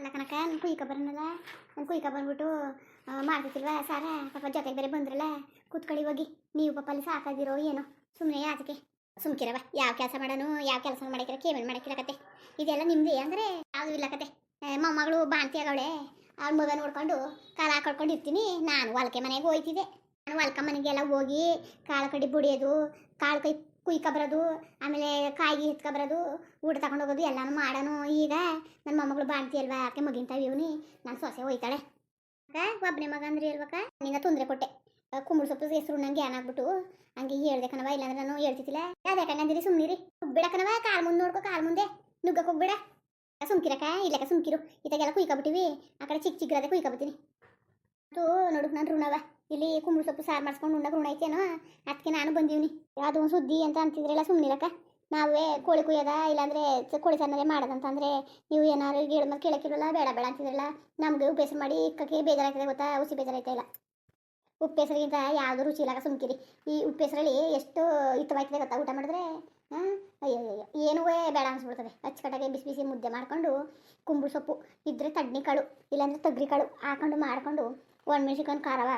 ಅಲ್ಲ ಕನಕ ಕುಯ್ಕ ಬರೋನಲ್ಲ ನಾನು ಕುಯ್ಕ ಬಂದ್ಬಿಟ್ಟು ಮಾಡ್ತಿಲ್ವಾ ಸಾರ ಪಾಪ ಜೊತೆಗೆ ಬೇರೆ ಬಂದ್ರಲ್ಲ ಕೂತ್ಕೊಳ್ಳಿ ಹೋಗಿ ನೀವು ಪಾಪ ಅಲ್ಲಿ ಸಾಕಾಗಿರೋ ಏನೋ ಸುಮ್ಮನೆ ಅದಕ್ಕೆ ಸುಮ್ಕಿರವ ಯಾವ ಕೆಲಸ ಮಾಡೋನು ಯಾವ ಕೆಲಸ ಮಾಡಕ್ಕಿರ ಕೇವನ್ ಮಾಡಕ್ಕಿರಕತ್ತೆ ಇದೆಲ್ಲ ನಿಮ್ದೇ ಅಂದರೆ ಯಾವುದು ಇಲ್ಲ ಕತೆ ಮೊಮ್ಮಗಳು ಬಾಂತಿ ಆಗವಳೆ ಅವ್ಳ ಮಗ ನೋಡ್ಕೊಂಡು ಕಾಲ ಹಾಕೊಳ್ಕೊಂಡು ಇರ್ತೀನಿ ನಾನು ಹೊಲಕೆ ಮನೆಗೆ ಹೋಯ್ತಿದ್ದೆ ನಾನು ಹೊಲ್ಕ ಮನೆಗೆಲ್ಲ ಹೋಗಿ ಕಾಳು ಕಡಿ ಬುಡಿಯೋದು ಕಾಳು ಕೈ ಕುಯ್ಕ ಬರೋದು ಆಮೇಲೆ ಕಾಯಿಗೆ ಬರೋದು ಊಟ ತಗೊಂಡು ಹೋಗೋದು ಎಲ್ಲಾನು ಮಾಡೋನು. ಈಗ ನನ್ನ ಮೊಮ್ಮಗಳು ಬಾಣ್ತಿ ಅಲ್ವಾ, ಆಕೆ ಮಗಿಂತ ಇವನಿ. ನಾನು ಸೊಸೆ ಹೋಯ್ತಾಳೆ. ಒಬ್ಬನೇ ಮಗ ಅಂದ್ರೆ ಇರ್ಬೇಕ ನಿನ್ನ ತೊಂದರೆ ಕೊಟ್ಟೆ. ಕುಂಬಳ ಸೊಪ್ಪು ಹೆಸರು ನಂಗೆ ಏನಾಗ್ಬಿಟ್ಟು ಹಂಗೆ ಹೇಳ್ದೆ ಕಣವ ಇಲ್ಲಾಂದ್ರೆ ನಾನು ಹೇಳ್ತಿದ್ದಿಲ್ಲ. ಅದೇ ಕಣ್ಣಂದಿರಿ ಸುಮ್ಮನಿರಿ ಕಣವ ಕಾಲ್ ಮುಂದೆ ನೋಡ್ಕೊ, ಕಾಲ್ ಮುಂದೆ. ನುಗ್ಗಕ್ಕೆ ಹೋಗ್ಬೇಡ. ಸುಮ್ಕಿರಕ ಇಲ್ಲಕ ಸುಮ್ಕಿರು. ಇತ್ತಾಗೆಲ್ಲ ಕುಯ್ಕೊಬಿಟ್ಟಿವಿ. ಆ ಕಡೆ ಚಿಕ್ಕ ಚಿಕ್ಕರದೆ ಕುಯ್ಕೊಬತ್ತೀನಿ ಅದು ನೋಡು, ನಾನು ಋಣವ ಇಲ್ಲಿ ಕುಂಬಳ ಸೊಪ್ಪು ಸಾರು ಮಾಡಿಸ್ಕೊಂಡು ಉಣ್ಣಕ್ಕೆ ಋಣ ಅದಕ್ಕೆ ನಾನು ಬಂದೀವ್ನಿ. ಅದು ಒಂದು ಸುದ್ದಿ ಅಂತ ಅಂತಿದ್ರಲ್ಲ ಸುಮ್ಮನಿರಕ್ಕ ನಾವೇ ಕೋಳಿ ಕುಯ್ಯದ, ಇಲ್ಲಾಂದ್ರೆ ಕೋಳಿ ಸಾರನೇ ಮಾಡೋದಂತಂದರೆ ನೀವು ಏನಾರು ಗೇಳು ಮತ್ತೆ ಕೇಳಕ್ಕಿರಲ್ಲ ಬೇಡ ಬೇಡ ಅಂತಿದ್ರಲ್ಲ, ನಮಗೆ ಉಪ್ಪೇಸರು ಮಾಡಿ ಇಕ್ಕಕ್ಕೆ ಬೇಜಾರಾಗ್ತದೆ ಗೊತ್ತಾ, ಹುಸಿ ಬೇಜಾರಾಯ್ತಾ ಇಲ್ಲ? ಉಪ್ಪೆಸರಿಗಿಂತ ಯಾವುದು ರುಚಿ ಇಲ್ಲ ಸುಮ್ಕಿರಿ. ಈ ಉಪ್ಪೆಸರಲ್ಲಿ ಎಷ್ಟು ಹಿತವಾಯ್ತದೆ ಗೊತ್ತಾ, ಊಟ ಮಾಡಿದ್ರೆ? ಅಯ್ಯೋ ಅಯ್ಯೋ ಏನೂ ಬೇಡ ಅನ್ಸ್ಬಿಡ್ತದೆ. ಅಚ್ಚಕಟ್ಟಾಗೆ ಬಿಸಿ ಬಿಸಿ ಮುದ್ದೆ ಮಾಡ್ಕೊಂಡು ಕುಂಬಳ ಸೊಪ್ಪು, ಇದ್ರೆ ತಡ್ನಿ ಕಾಳು, ಇಲ್ಲಾಂದ್ರೆ ತೊಗರಿ ಕಾಳು ಹಾಕೊಂಡು ಮಾಡ್ಕೊಂಡು ಒಣಮೆಣ್ಸಿಕಾಯಿ ಖಾರವ?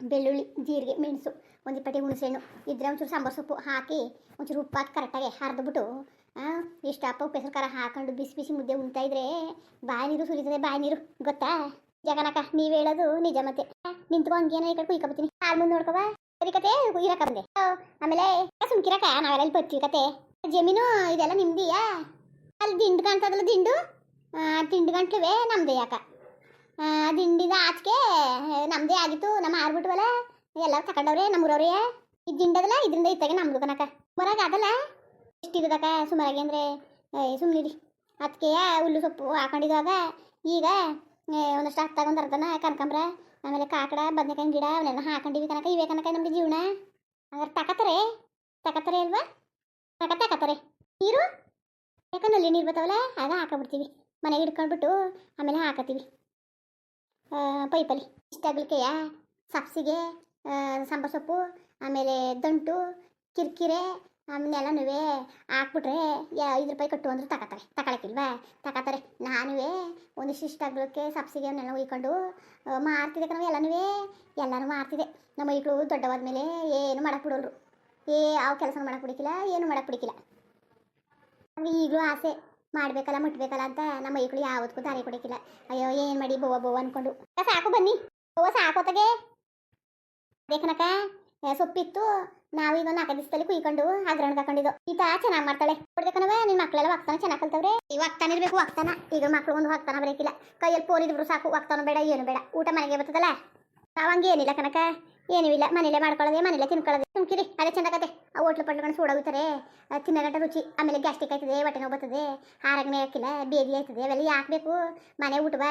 ಬೆಳ್ಳುಳ್ಳಿ, ಜೀರಿಗೆ, ಮೆಣಸು, ಒಂದು ಇಪ್ಪಟ್ಟಿ ಹುಣಸೆಹಣ್ಣು, ಇದ್ರೆ ಒಂಚೂರು ಸಾಂಬಾರು ಸೊಪ್ಪು ಹಾಕಿ ಒಂಚೂರು ಉಪ್ಪು ಹಾಕಿ ಕರೆಕ್ಟಾಗಿ ಹರಿದ್ಬಿಟ್ಟು ಇಷ್ಟು ಅಪ್ಪ ಉಪ್ಪೆಸರು ಖಾರ ಹಾಕೊಂಡು ಬಿಸಿ ಬಿಸಿ ಮುದ್ದೆ ಉಣ್ತಾ ಇದ್ರೆ ಬಾಯಿ ನೀರು ಸುರಿತದೆ ಬಾಯಿ ನೀರು, ಗೊತ್ತಾ? ಜಗನಕ ನೀವು ಹೇಳೋದು ನಿಜ ಮತ್ತೆ. ನಿಂತ್ಕೊ ಹಂಗೇನ ಈ ಕಡೆ ಕುಯ್ಕೊಬತ್ತೀನಿ ಕಾಲ್ ಮುಂದೆ ನೋಡ್ಕೊವ? ಸರಿ ಕತೆ ಬಂದೆ. ಆಮೇಲೆ ಸುಮ್ಕಿರಕ ನಾವೆಲ್ಲ ಬರ್ತೀವಿ ಕತೆ? ಜಮೀನು ಇದೆಲ್ಲ ನಿಮ್ದಿಯಾ? ಅಲ್ಲಿ ದಿಂಡು ಕಾಣ್ತದಲ್ಲ ದಿಂಡು? ದಿಂಡು ಗಂಟ್ಲುವೆ ನಮ್ದೇ ಯಾಕ? ಆ, ದಿಂಡಿದ ಆಚೆಗೆ ನಮ್ದೇ ಆಗಿತ್ತು ನಮ್ಮ ಆರ್ಬಿಟ್ವಲ್ಲ ಎಲ್ಲ ತಗೊಂಡವ್ರೆ ನಮ್ಮೂರವ್ರೆ ಈ ದಿಂಡದಲ್ಲ ಇದರಿಂದ ಇತ್ತಾಗೆ ನಮ್ದು ಕನಕ ಆಗಲ್ಲ ಅದಲ್ಲ. ಎಷ್ಟಿದ್ದದಕ್ಕ ಸುಮಾರಾಗಿ ಅಂದರೆ ಸುಮ್ಮನಿರಿ ಅದಕ್ಕೆ ಹುಲ್ಲು ಸೊಪ್ಪು ಹಾಕೊಂಡಿದ್ದಾಗ ಈಗ ಒಂದಷ್ಟು ಹತ್ತಾಗ ಒಂದು ಅರ್ಧನ ಕನಕಂಬ್ರ ಆಮೇಲೆ ಕಾಕಡ ಬದನೆಕಾಯಿ ಗಿಡ ಅವನ್ನೆಲ್ಲ ಹಾಕೊಂಡಿವಿ ಕನಕ ಇವೇ ಕನಕ ನಮ್ಗೆ ಜೀವನ. ಹಂಗಾರೆ ತಕತಾರೆ ತಕತಾರೆ ಅಲ್ವಾ? ತಕ ತಕತಾರೆ. ನೀರು ಯಾಕಂದ್ರೆ ನೀರು ಬರ್ತಾವಲ್ಲ ಆಗ ಹಾಕೊಂಡ್ಬಿಡ್ತೀವಿ ಮನೆಗೆ ಹಿಡ್ಕೊಂಡ್ಬಿಟ್ಟು ಆಮೇಲೆ ಹಾಕತ್ತೀವಿ. ಪೈಪಲ್ಲಿ ಇಷ್ಟಾಗಲಿಕ್ಕೆಯ ಸಬ್ಸಿಗೆ ಸಾಂಬಾರು ಸೊಪ್ಪು, ಆಮೇಲೆ ದಂಟು, ಕಿರ್ಕಿರೆ ಆಮೇಲೆಲ್ಲನೂ ಹಾಕ್ಬಿಟ್ರೆ ಐದು ರೂಪಾಯಿ ಕಟ್ಟು ಅಂದ್ರೆ ತಗೋತಾರೆ ತಗೊಳಕ್ಕಿಲ್ವಾ ತಗೋತಾರೆ ನಾನುವೇ ಒಂದಿಷ್ಟು ಇಷ್ಟ ಆಗಲಿಕ್ಕೆ ಸಬ್ಸಿಗೆ ಅವನ್ನೆಲ್ಲ ಉಯ್ಕೊಂಡು ಮಾರ್ತಿದ್ದೆ ಕಣವ ಎಲ್ಲನೂ ಎಲ್ಲನೂ ಮಾರ್ತಿದ್ದೆ. ನಮ್ಮ ಮೈಗಳು ದೊಡ್ಡವಾದ ಮೇಲೆ ಏನು ಮಾಡಕ್ಕೆ ಬಿಡೋಲ್ರು. ಏ ಯಾವ ಕೆಲಸ ಮಾಡಕ್ಕೆ ಬಿಡಿಕಿಲ್ಲ, ಏನು ಮಾಡಕ್ಕೆ ಬಿಡಿಕಿಲ್ಲ. ಈಗಲೂ ಆಸೆ. ಮಾಡ್ಬೇಕಲ್ಲ, ಮುಟ್ಬೇಕಲ್ಲ ಅಂತ ನಮ್ಮ ಮೈಗಳು ಯಾವತ್ತಕ್ಕೂ ದಾರಿ ಕೊಡಕ್ಕಿಲ್ಲ ಅಯ್ಯೋ, ಏನು ಮಾಡಿ ಬೋವ ಬೋವ ಅನ್ಕೊಂಡು. ಸಾಕು ಬನ್ನಿ. ಬೋವ ಸಾಕೋತಗೆ. ಬೇಕನಕ ಸೊಪ್ಪಿತ್ತು. ನಾವೀಗ ನಾಲ್ಕು ದಿವಸದಲ್ಲಿ ಕುಯ್ಕೊಂಡು ಅಗ್ರಹಣ ತಕೊಂಡಿದ್ದು ಈತ ಚೆನ್ನಾಗಿ ಮಾಡ್ತಾಳೆ. ಕೊಡ್ಬೇಕನವ ನಿನ್ನ ಮಕ್ಕಳೆಲ್ಲ ವಾಗ್ತಾನ, ಚೆನ್ನಾಗಿ ಕಲ್ತವ್ರೆ? ಈ ವಾಗ್ತಾನ ಇರ್ಬೇಕು, ವಾಗ್ತಾನ. ಈಗ ಮಕ್ಳು ಒಂದು ವಾಗ್ತಾನ ಬರೀಕಿಲ್ಲ ಕೈಯಲ್ಲಿ ಪೋರಿದ್ರು ಸಾಕು, ವಾಗ್ತಾನ ಬೇಡ, ಏನು ಬೇಡ. ಊಟ ಮನೆಗೆ ಬರ್ತದಲ್ಲ? ನಾವು ಹಂಗೆ ಏನಿಲ್ಲ ಕನಕ ಏನೂ ಇಲ್ಲ. ಮನೇಲೆ ಮಾಡ್ಕೊಳ್ಳೋದೆ, ಮನೇಲೆ ತಿನ್ಕೊಳ್ಳೋದೆ. ಸುಮ್ಕಿರಿ. ಅದೇ ಚಂದ ಕತೆ. ಆ ಹೋಟ್ಲು ಪಟ್ಲುಕೊಂಡು ಸೂಡೋಗುತ್ತಾರೆ ತಿನ್ನಗಂಟ ರುಚಿ. ಆಮೇಲೆ ಗ್ಯಾಸ್ಟಿಕ್ ಆಯ್ತದೆ, ಹೊಟ್ಟೆ ನೋವು ಬರ್ತದೆ. ಆರಗಣೆ ಹಾಕಿಲ್ಲ, ಬೇದಿ ಆಯ್ತದೆ. ಅವೆಲ್ಲ ಯಾಕೆ ಬೇಕು? ಮನೆ ಊಟವ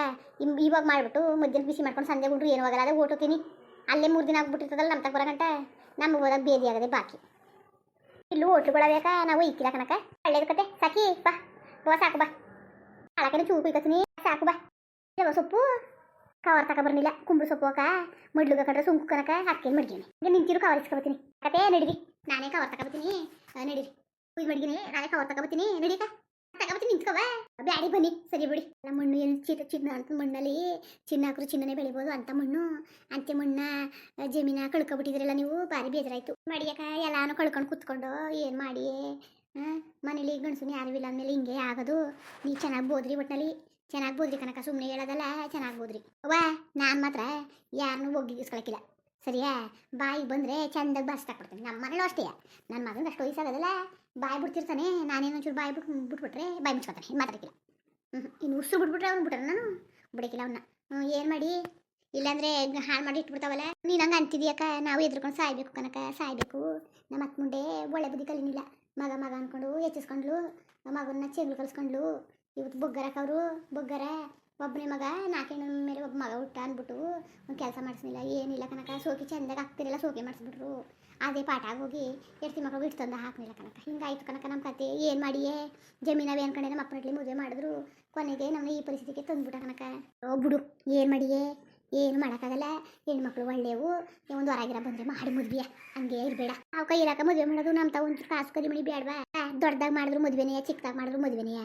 ಇವಾಗ ಮಾಡಿಬಿಟ್ಟು ಮಧ್ಯಾಹ್ನ ಬಿಸಿ ಮಾಡ್ಕೊಂಡು ಸಂಜೆ ಉಂಡ್ರು, ಏನು ಹೋಗಲ್ಲ ಅದೇ ಊಟತೀನಿ ಅಲ್ಲೇ ಮೂರು ದಿನ ಆಗ್ಬಿಟ್ಟಿರ್ತದಲ್ಲ ನಮ್ಮ ತಗ ಗಂಟ. ನಮ್ಗೆ ಹೋದಾಗ ಬೇದಿ ಆಗದೆ ಬಾಕಿ. ಇಲ್ಲೂ ಹೋಟ್ಲುಗಳಬೇಕಾ ನಾವು ಇಕ್ಕಿಲ್ಲ ಕನಕ ಒಳ್ಳೇದು ಕತೆ. ಸಾಕಿ ಬಾ. ಬಾ, ಸಾಕು ಬಾ. ಹಾಳಕನೆ ಚೂ ಕುಯ್ಕತೀನಿ. ಸಾಕು ಬಾ. ಸೊಪ್ಪು? ಕವರ್ ತಕ ಬರ್ನಿಲ್ಲ ಕುಂಬಳ ಸೊಪ್ಪು ಹಾಕ ಮಡ್ಲುಗ ಕಡ್ರೆ ಸುಂಕು ಕನಕ ಹಾಕಿ ಮಡ್ಗಿನಿ ಈಗ ನಿಂತಿರು ಕವರ್ ಇಸ್ಕೊಬತ್ತೀನಿ ಕತೆ ನಡೀರಿ. ನಾನೇ ಕವರ್ ತಕೊಬತ್ತೀನಿ ನಡೀರಿ. ಕುಯ್ ಮಡ್ಗಿನಿ ನಾನೇ ಕವರ್ ತಗೊಬತ್ತೀನಿ ನಡೀಕ ತಗೊಬತ್ತೀನಿ ನಿಂತ್ಕವ ಬ್ಯಾಡಿ ಬನ್ನಿ ಸರಿ ಬಿಡಿ. ನಮ್ಮ ಮಣ್ಣು ಎಲ್ಲಿ ಚಿನ್ನ ಚಿನ್ನ ಅಂತ ಮಣ್ಣಲ್ಲಿ ಚಿನ್ನ ಹಾಕಿದ್ರು ಚಿನ್ನನೇ ಬೆಳಿಬೋದು ಅಂತ ಮಣ್ಣು. ಅಂತೆ ಮಣ್ಣ ಜಮೀನ ಕಳ್ಕೊಬಿಟ್ಟಿದ್ರಲ್ಲ ನೀವು ಭಾರಿ ಬೇಜಾರಾಯ್ತು. ಮಡಿಯಕ ಎಲ್ಲಾನು ಕಳ್ಕೊಂಡು ಕುತ್ಕೊಂಡು ಏನು ಮಾಡಿ ಆ, ಮನೇಲಿ ಗಂಡಸು ಯಾರು ಇಲ್ಲ ಅಂದಮೇಲೆ ಹಿಂಗೆ ಆಗೋದು. ನೀವು ಚೆನ್ನಾಗಿ ಬೋದ್ರಿ ಒಟ್ಟಿನಲ್ಲಿ ಚೆನ್ನಾಗಿ ಬೋದ್ರಿ ಕನಕ ಸುಮ್ಮನೆ ಹೇಳೋದಲ್ಲ, ಚೆನ್ನಾಗಿ ಬೋದ್ರಿ ಅವ್ವ, ನಾನು ಮಾತ್ರ ಯಾರನ್ನೂ ಒಗ್ಗಿಗಿಸ್ಕೊಳಕಿಲ್ಲ ಸರಿಯಾ? ಬಾಯಿಗೆ ಬಂದರೆ ಚಂದಾಗಿ ಬಾರಿಸ್ತಾ ಕೊಡ್ತೀನಿ ನಮ್ಮ ಮನೇಲೂ ಅಷ್ಟೇ. ನನ್ನ ಮಗನ ಅಷ್ಟು ವಯಸ್ಸಾಗೋದಲ್ಲ ಬಾಯಿ ಬಿಡ್ತಿರ್ತಾನೆ, ನಾನೇನು ಒಂಚೂರು ಬಾಯಿ ಬಿಟ್ಟು ಬಿಟ್ಬಿಟ್ರೆ ಬಾಯಿ ಮುಚ್ಕೊತಾನೆ ಮಾತಾಡಕ್ಕಿಲ್ಲ ಹ್ಞೂ ಇನ್ನು ಉಸಿರು ಬಿಟ್ಬಿಟ್ರೆ ಅವ್ನು ಬಿಟ್ರೆ ನಾನು. ಬಿಡಕ್ಕಿಲ್ಲ ಅವನ್ನ ಹ್ಞೂ ಏನು ಮಾಡಿ? ಇಲ್ಲಾಂದ್ರೆ ಹಾಳು ಮಾಡಿ ಇಟ್ಬಿಡ್ತಾವಲ್ಲ. ನೀನು ಹಂಗೆ ನಾವು ಎದ್ರುಕೊಂಡು ಸಾಯ್ಬೇಕು ಕನಕ ಸಾಯ್ಬೇಕು. ನಮ್ಮ ಅಕ್ಕ ಮುಂದೆ ಒಳ್ಳೆ ಬುದ್ಧಿ ಕಲಿನಿಲ್ಲ. ಮಗ ಮಗ ಅನ್ಕೊಂಡು ಹೆಚ್ಚಿಸ್ಕೊಂಡ್ಲು ಮಗನ ಚೆಗ್ಲು ಕಲ್ಸ್ಕೊಂಡ್ಲು. ಇವತ್ತು ಬೊಗ್ಗರಕ್ಕವರು ಬುಗ್ಗರ ಒಬ್ಬನೇ ಮಗ ನಾಲ್ಕೇಣ ಮೇಲೆ ಒಬ್ಬ ಮಗ ಹುಟ್ಟ ಅಂದ್ಬಿಟ್ಟು ಒಂದು ಕೆಲಸ ಮಾಡಿಸ್ಲಿಲ್ಲ ಏನಿಲ್ಲ ಕನಕ ಸೋಕಿ ಚೆಂದಾಗ ಆಗ್ತಿರಲ್ಲ ಸೋಕಿ ಮಾಡಿಸ್ಬಿಟ್ರು ಅದೇ ಪಾಠ ಆಗೋಗಿ ಎಡ್ತಿ ಮಕ್ಕಳು ಬಿಟ್ಟು ತಂದು ಹಾಕ್ಲಿಲ್ಲ ಕನಕ ಹಿಂಗಾಯ್ತು ಕನಕ ನಮ್ಮ ಕತೆ. ಏನು ಮಾಡಿಯೇ? ಜಮೀನವೇ ಅನ್ಕೊಂಡೆ ನಮ್ಮ ಅಪ್ಪನಲ್ಲಿ ಮದುವೆ ಮಾಡಿದ್ರು. ಕೊನೆಗೆ ನಮ್ಮನ್ನ ಈ ಪರಿಸ್ಥಿತಿಗೆ ತಂದ್ಬಿಟ್ಟ ಕನಕ ಓ ಬಿಡು, ಏನು ಮಾಡಿಯೇ? ಏನು ಮಾಡೋಕ್ಕಾಗಲ್ಲ. ಹೆಣ್ಮಕ್ಳು ಒಳ್ಳೆವು. ಒಂದು ಹೊರಗಿರ ಬಂದರೆ ಮಾಡಿ ಮದ್ವೆಯ ಹಂಗೆ ಇರಬೇಡ. ಅವ್ಕ ಕೈ ಇರಾಕ ಮದುವೆ ಮಾಡೋದು ನಮ್ಮ ತಾವು ಒಂಚೂರು ಕಾಸು ಕರಿ ಬೇಡವಾ ದೊಡ್ಡದಾಗ ಮಾಡಿದ್ರು ಮದುವೆನೆಯ ಚಿಕ್ಕದಾಗ ಮಾಡಿದ್ರು ಮದುವೆನೆಯ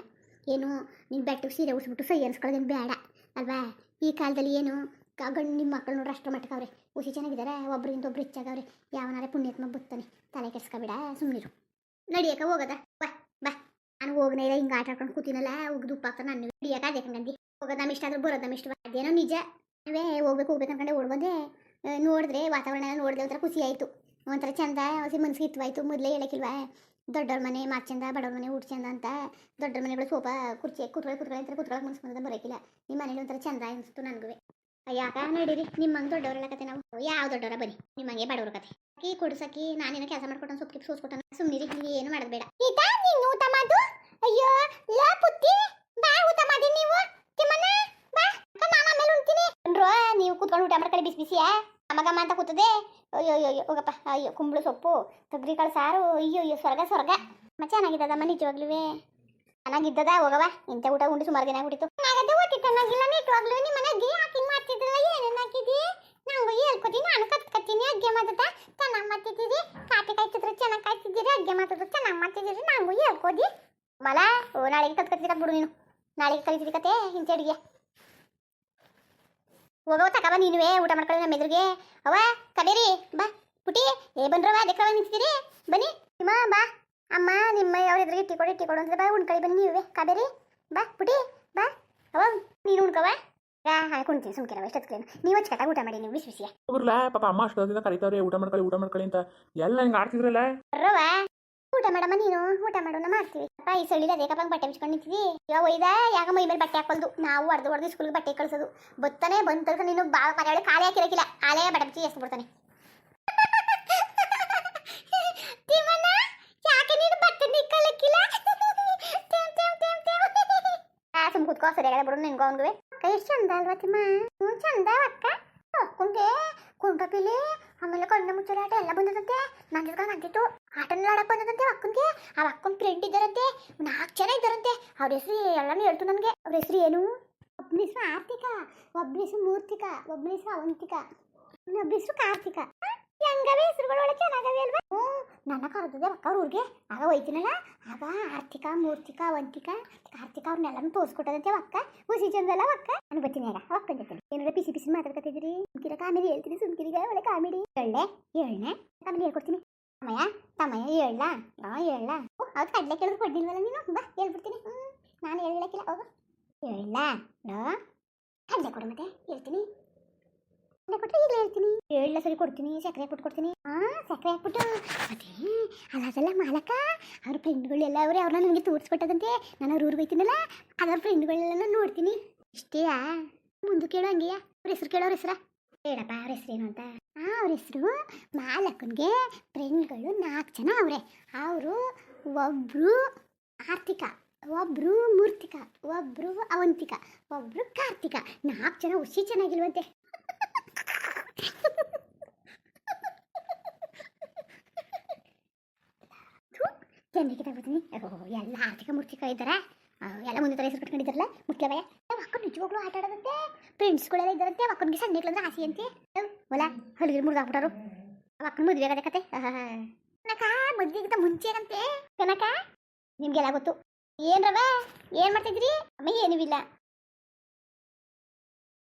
ಏನು ನಿನ್ನ ಬೆಟ್ಟಕ್ಕೆ ಸೀರೆ ಉಡ್ಸ್ಬಿಟ್ಟು ಸೈ ಅನ್ಸ್ಕೊಳ್ಳೋದೇನು ಬೇಡ, ಅಲ್ವಾ? ಈ ಕಾಲದಲ್ಲಿ ಏನು ಗಂಡು ನಿಮ್ಮ ಮಕ್ಕಳು ನೋಡ್ರಿ ಅಷ್ಟು ಮಟ್ಟಕವ್ರೆ ಹುಷಿ ಚೆನ್ನಾಗಿದ್ದಾರೆ ಒಬ್ಬರಿಂದ ಒಬ್ರು ಹೆಚ್ಚಾಗವ್ರೆ. ಯಾವನಾರೆ ಪುಣ್ಯಾತ್ಮ ಬುತ್ತಾನೆ. ತಲೆ ಕೆಡ್ಸ್ಕೊಬೇಡ ಸುಮ್ಮನಿರು ನಡಿಯಕ ಹೋಗದ. ಬಾ ಬಾ. ನಾನು ಹೋಗ್ನೇ ಇಲ್ಲ, ಹಿಂಗೆ ಆಟ ಆಡ್ಕೊಂಡು ಕೂತಿನಲ್ಲ ಹೋಗಿ ದುಪ್ಪ ಹಾಕ್ತಾನೆ ನಾನು. ನಡಿಯಕ್ಕೆ ಅದೇ ಕಂಗಂದಿ ಹೋಗೋದು ನಮ್ಮ ಇಷ್ಟ ಆದ್ರೂ ಬರೋದು ನಮ್ಮ ಇಷ್ಟ. ಅದೇನೋ ನಿಜ. ನೀವೇ ಹೋಗ್ಬೇಕು ಹೋಗ್ಬೇಕು ಅನ್ಕೊಂಡೆ ಓಡ್ಬಂದೆ ನೋಡಿದ್ರೆ ವಾತಾವರಣ ಎಲ್ಲ ನೋಡಿದೆ ಒಂಥರ ಖುಷಿ ಆಯಿತು. ಒಂಥರ ಚಂದ, ಹಸಿ ಮನ್ಸಿಗೆ ಹಿತವಾಯ್ತು ಮೊದಲೇ ಹೇಳಕ್ಕಿಲ್ವಾ? ದೊಡ್ಡವ್ರ ಮನೆ ಮಾಡ್ಚಂದ ಚಂದ, ಬಡವ್ರ ಮನೆ, ಊಟ ಚಂದ ಅಂತ ದೊಡ್ಡವ್ರ ಮನೆಗಳು ಸೋಫಾ ಕುರ್ಚಿ ಕುತ್ಕೊಳ್ಳಿ ಕುತ್ಕೊಳ್ಳಿ ಅಂತ ಕುತ್ಕೊಳ್ಳೋಕೆ ಮನ್ಸು ಬಂದ ಬರೋಕಿಲ್ಲ ನಿಮ್ಮ ಮನೇಲಿ ಒಂಥರ ಚಂದ ಅನಿಸ್ತು ನನಗೂ ಯಾಕ ನಡೀರಿ? ನಿಮ್ಮಂಗೆ ದೊಡ್ಡವರ ಕತೆ ನಾವು. ಯಾವ ದೊಡ್ಡವರ ಬನ್ನಿ? ನಿಮ್ಮಂಗೆ ಬಡವ್ರ ಕತೆ. ಅಕ್ಕಿ, ಕೊಡ್ಸಕ್ಕಿ, ನಾನೇನೋ ಕೆಲಸ ಮಾಡ್ಕೊಟ್ಟು ಸೊಪ್ಪು ಸೂಸ್ಕೊಟ್ಟು ಸುಮ್ಮನಿರಿ ನೀವು ಏನು ಮಾಡೋದು ಬೇಡ. ನೀನು ಊಟ ಮಾಡು. ಅಯ್ಯೋ, ಲಾ ಪುಟ್ಟಿ ಬಾ ಊಟ ಮಾಡಿ ನೀವು. ತಿಮ್ಮಣ್ಣ, ಬಾ. ನಾನು ಆಮೇಲೆ ನೀವು ಕೂತ್ಕೊಂಡು ಊಟ ಮಾಡ್ಕೊಳ್ಳಿ, ಬಿಸಿ, ಬಿಸಿಯಾ? ಅಮ್ಮಗಮ್ಮ ಅಂತ ಕೂತದೆ. ಅಯ್ಯೋ ಅಯ್ಯೋ ಹೋಗಪ್ಪ. ಅಯ್ಯೋ, ಕುಂಬಳು ಸೊಪ್ಪು ತೊಗರಿ ಕಾಳು ಸಾರು, ಅಯ್ಯೋ ಅಯ್ಯೋ, ಸ್ವರ್ಗ ಸ್ವರ್ಗ. ಅಮ್ಮ ಚೆನ್ನಾಗಿದ್ದದಮ್ಮ ನಿಜವಾಗ್ಲೂ ಚೆನ್ನಾಗಿದ್ದದ ಹೋಗವ ಇಂಥ ಊಟ ಉಂಡು ಸುಮಾರು ದಿನ ಆಗ್ಬಿಟ್ಟಿತ್ತು ನಾಗದ ಓಟಿ ಚೆನ್ನಾಗಿಲ್ಲ ನಿಜವಾಗ್ಲೂ ನಿಮ್ಮ ಮನೆಗೆ ಯಾಕೆ ಮಾಡ್ತಿದ್ರಲ್ಲ, ಏನೇನು ಹಾಕಿದಿ? ನಂಗೂ ಹೇಳ್ಕೊತೀನಿ ನಾನು ಕತ್ತೀನಿ ಅಡ್ಗೆ ಮಾತದ ಚೆನ್ನಾಗಿ ಮಾಡ್ತಿದ್ದೀರಿ? ಕಾಪಿ ಕಾಯ್ತಿದ್ರೆ, ಚೆನ್ನಾಗಿ ಕಾಯ್ತಿದ್ದೀರಿ ಅಗ್ಗೆ ಮಾತದ ಚೆನ್ನಾಗಿ ಮಾಡ್ತಿದ್ದೀರಿ, ನಂಗೂ ಹೇಳ್ಕೊದಿ ಮಲ, ಓ, ನಾಳೆಗೆ ಕತ್ಕೊತಿದ್ದ ಬಿಡು ನೀನು. ನಾಳೆಗೆ ಕಲಿತಿದ್ದಿ ಕತೆ ಇಂಥ ಅಡುಗೆ. ಹೋಗವ ತಕಬ ನೀನುವೇ ಊಟ ಮಾಡ್ಕೊಳ್ಳಿ ನಮ್ಮ ಎದುರಿಗೆ. ಅವ ಕಡೇರಿ ಬಾ ಪುಟಿ ಏ ಬಂದ್ರವಾ ಅದಕ್ಕೆ ನಿಂತಿದ್ದೀರಿ? ಬನ್ನಿ. ನಿಮ್ಮ ಬಾ. ಅಮ್ಮ ನಿಮ್ಮ ಅವ್ರ ಎದುರಿಗೆ ಇಟ್ಟಿ ಕೊಡಿ ಇಟ್ಟಿ ಕೊಡು ಅಂದ್ರೆ ಬಾ ಉಣ್ಕಳಿ ಬನ್ನಿ ನೀವೇ ಕಾಬೇರಿ ಬಾ ಪುಟಿ ಬಾ. ಅವ ನೀನು ಉಣ್ಕವ ಹಾ ಕುಣ್ತೀನಿ ಸುಮ್ಕಿರವ ಎಷ್ಟೊತ್ತಿಗೆ ನೀವು ಹಚ್ಕಟ್ಟಾಗ ಊಟ ಮಾಡಿ ನೀವು ಬಿಸಿ ಬಿಸಿಯ ಪಾಪ ಅಮ್ಮ ಅಷ್ಟೊತ್ತಿಂದ ಕರಿತಾವ್ರೆ ಊಟ ಮಾಡ್ಕೊಳ್ಳಿ ಊಟ ಮಾಡ್ಕೊಳ್ಳಿ ಅಂತ. ಎಲ್ಲ ಹಿಂಗೆ ಆಡ್ತಿದ್ರಲ್ಲ? ಬರ್ರವ ಊಟ ಮಾಡಮ್ಮ ನೀನು? ಊಟ ಮಾಡೋಣ ಮಾಡ್ತೀವಿ. ಅಪ್ಪ, ಈ ಸಳಿದ ಅದೇ ಕಪ್ಪ ಬಟ್ಟೆ ಮುಚ್ಕೊಂಡು ನಿಂತಿದ್ವಿ. ಇವಾಗ ಒಯ್ದ, ಯಾಕ ಮೈ ಮೇಲೆ ಬಟ್ಟೆ ಹಾಕೊಳ್ದು ನಾವು ಹೊಡೆದು ಹೊಡೆದು ಸ್ಕೂಲ್ಗೆ ಬಟ್ಟೆ ಕಳ್ಸೋದು. ಬತ್ತಾನೆ ಬಂದ ತನಕ ನೀನು ಬಾ ಮನೆಯೊಳಗೆ ಖಾಲಿ ಹಾಕಿರಕಿಲ್ಲ. ಆಲೇ ಬಟ್ಟೆ ಮುಚ್ಚಿ ಎಷ್ಟು ಬಿಡ್ತಾನೆ ಸುಮ್ ಕೂತ್ಕೋ ಸರಿಯಾಗಲ್ಲ ಬಿಡು, ನಿನ್ಗೂ ಅವ್ನಿಗೆ ಕೈ ಎಷ್ಟು ಚಂದ ಅಲ್ವಾ ತಿಮ್ಮ? ಹ್ಞೂ ಚಂದ ಅಕ್ಕ. ಹಾಕೊಂಡೆ ಕುಂಟಪಿಲಿ ಆಮೇಲೆ ಕಣ್ಣ ಮುಚ್ಚಲಾಟ ಎಲ್ಲ ಬಂದದಂತೆ. ನನ್ನ ಜೊತೆ ನಂತಿತ್ತು ಆಟನ ಆಡಕ್ ಬಂದದಂತೆ ಅಕ್ಕನ್ಗೆ ಆ ಅಕ್ಕನ ಫ್ರೆಂಡ್ ಇದ್ದಾರಂತೆ. ನಾಲ್ಕು ಜನ ಇದ್ದಾರಂತೆ. ಅವ್ರ ಹೆಸರು ಎಲ್ಲಾನು ಹೇಳ್ತು ನನಗೆ. ಅವ್ರ ಹೆಸರು ಏನು? ಒಬ್ಬನ ಹೆಸರು ಆರ್ಥಿಕ ಒಬ್ಬನ ಹೆಸರು ಮೂರ್ತಿಕ. ಒಬ್ಬನ ಹೆಸರು ಅವಂತಿಕಾ. ಇನ್ನೊಬ್ಬ ಹೆಸರು ಕಾರ್ತಿಕ. ಹೆಂಗವೆ ಹೆಸರುಗಳು ಒಳ್ಳೆ ಚೆನ್ನಾಗವೆ ಅಲ್ವಾ? ಹ್ಞೂ, ನನ್ನ ಕರೆದಿದೆ ಅಕ್ಕ ಅವ್ರ ಊರಿಗೆ ಆಗ ಹೋಯ್ತೀನಲ್ಲ? ಆಗ ಆರ್ಥಿಕ, ಮೂರ್ತಿಕ ಅವಂತಿಕ ಕಾರ್ತಿಕ ಅವ್ರನ್ನೆಲ್ಲನೂ ತೋರಿಸ್ಕೊಟ್ಟದಂತೆ ಅಕ್ಕ. ಹುಸಿ ಚಂದಲ್ಲ ಅಕ್ಕ? ನಾನು ಬರ್ತೀನಿ ಆಗ ಅಕ್ಕನ ಜೊತೆ ಏನಾರ ಪಿಸಿ ಪಿಸಿ ಮಾತಾಡ್ಕತ್ತಿದ್ದೀರಿ ಸುಮ್ಕಿರ ಕಾಮಿಡಿ ಹೇಳ್ತೀನಿ, ಸುಮ್ಕಿರಿಗ ಒಳ್ಳೆ ಕಾಮಿಡಿ. ಹೇಳಲೆ ಹೇಳನೆ ಕಾಮಿಡಿ ಹೇಳ್ಕೊಡ್ತೀನಿ. ತಮ್ಮಯ್ಯ ತಮ್ಮಯ್ಯ ಹೇಳ ನಾ ಹೇಳ ಅವ್ರು ಕಡ್ಲೆ ಕೇಳಿದ್ರು ಕೊಡ್ಲಿಲ್ವಲ್ಲ ನೀನು? ಬಾ, ಹೇಳ್ಬಿಡ್ತೀನಿ. ಹ್ಞೂ ನಾನು ಹೇಳಕ್ಕಿಲ್ಲ. ಹೋಗು. ಹೇಳ ನೋ? ಕಡ್ಲೆ ಕೊಡು ಮತ್ತೆ, ಹೇಳ್ತೀನಿ. ಕಡ್ಲೆ ಕೊಟ್ಟರೆ ಈಗಲೇ ಹೇಳ್ತೀನಿ. ಹೇಳ ಸರಿ ಕೊಡ್ತೀನಿ, ಸಕ್ಕರೆ ಹಾಕ್ಬಿಟ್ಟು ಕೊಡ್ತೀನಿ. ಹಾಂ ಸಕ್ಕರೆ ಹಾಕ್ಬಿಟ್ಟು. ಅದೇ ಅಲ್ಲ, ಅದಲ್ಲ ಮಾಲಕ? ಅವ್ರ ಫ್ರೆಂಡ್ಗಳೆಲ್ಲ ಅವರೇ, ಅವ್ರನ್ನ ನನಗೆ ತೋರಿಸ್ಕೊಟ್ಟದಂತೆ. ನಾನು ಅವ್ರ ಊರಿಗೆ ಹೋಯ್ತೀನಲ್ಲ ಅದ್ರ ಫ್ರೆಂಡ್ಗಳೆಲ್ಲ ನೋಡ್ತೀನಿ. ಇಷ್ಟೇಯಾ ಮುಂದೆ ಕೇಳೋ ಹಂಗೆಯಾ? ಅವ್ರ ಹೆಸರು ಕೇಳೋರ ಹೆಸ್ರ. ಹೇಳಪ್ಪ, ಅವ್ರ ಹೆಸರೇನು ಅಂತ? ಆ, ಅವ್ರ ಹೆಸರು ಮಾಲಕನಿಗೆ ಫ್ರೆಂಡ್ಗಳು ನಾಲ್ಕು ಜನ ಅವರೇ. ಅವರು ಒಬ್ಬರು ಆರ್ಥಿಕ ಒಬ್ಬರು ಮೂರ್ತಿಕ ಒಬ್ಬರು ಅವಂತಿಕ ಒಬ್ಬರು ಕಾರ್ತಿಕ. ನಾಲ್ಕು ಜನ ಹುಸಿ ಚೆನ್ನಾಗಿಲ್ವಂತೆ. ಜನರಿಗೆ ತಗೋತೀನಿ ಎಲ್ಲ ಆರ್ಥಿಕ ಮೂರ್ತಿಕ ಇದ್ದಾರೆ ಎಲ್ಲ ಮುಂದೆ ಹೆಸರು ಕಟ್ಕೊಂಡಿದ್ದಾರಲ್ಲ ಮುಖ್ಯವೇ ಅಕ್ಕ ನಿಜವಾಗ್ಲೂ ಆಟ ಆಡೋದಂತೆ ಫ್ರೆಂಡ್ಸ್ಗಳೆಲ್ಲ ಇದ್ದಾರಂತೆ ಅಕ್ಕನಿಗೆ ಸಣ್ಣ ಮಕ್ಳಂದ್ರೆ ಆಸೆ ಅಂತೆ. ಹೊಲ ಹೊಲಿಗೆ ಮುರಿದಾಕ್ಬಿಟ್ಟಾರು ಅಕ್ಕನ ಮದುವೆ ಆಗದೆ ಕತೆ. ಕನಕ, ಮದುವೆಗಿಂತ ಮುಂಚೆನಂತೆ ಕನಕ, ನಿಮ್ಗೆಲ್ಲ ಗೊತ್ತು. ಏನ್ರವ ಏನ್ ಮಾಡ್ತಿದ್ರಿ? ಅಮ್ಮ, ಏನೂ ಇಲ್ಲ.